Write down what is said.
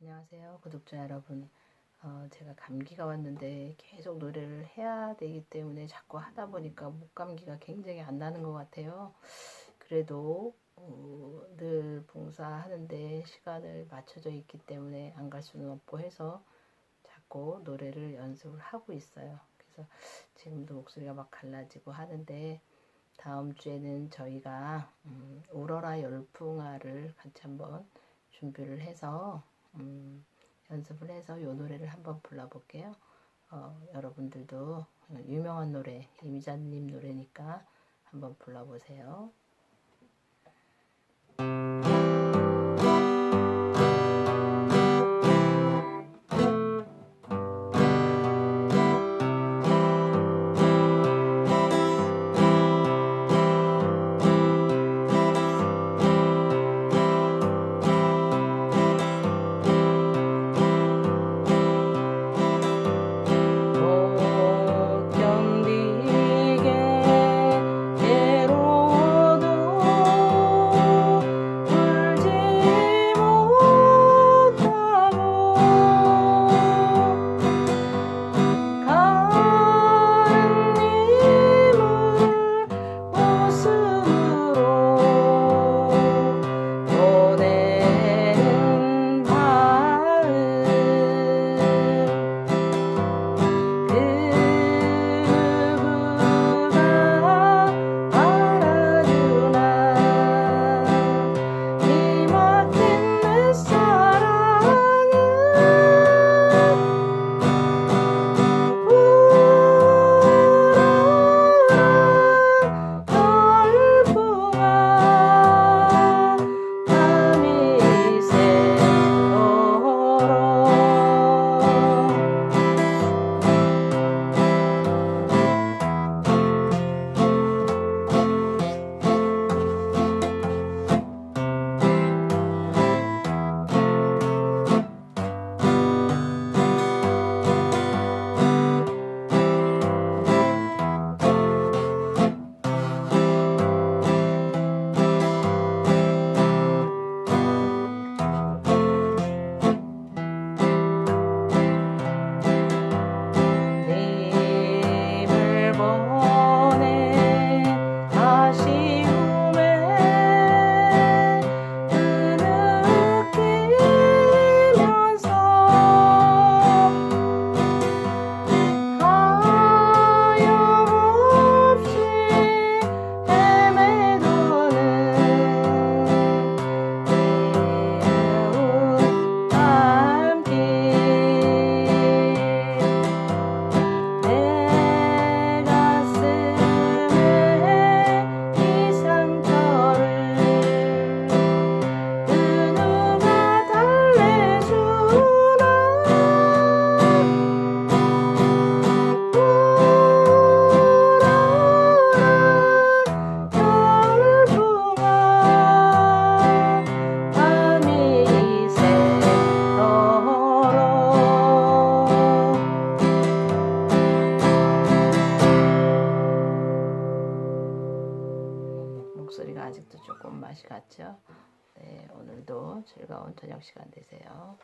안녕하세요, 구독자 여러분. 어, 제가 감기가 왔는데 계속 노래를 해야 되기 때문에 자꾸 하다 보니까 목감기가 굉장히 안 나는 것 같아요. 그래도 어, 늘 봉사하는데 시간을 맞춰져 있기 때문에 안 갈 수는 없고 해서 자꾸 노래를 연습을 하고 있어요. 그래서 지금도 목소리가 막 갈라지고 하는데 다음 주에는 저희가 음, 오로라 열풍화를 같이 한번 준비를 해서 음, 연습을 해서 이 노래를 한번 불러볼게요. 어, 여러분들도 유명한 노래 이미자님 노래니까 한번 불러보세요. 목소리가 아직도 조금 맛이 갔죠? 네, 오늘도 즐거운 저녁 시간 되세요.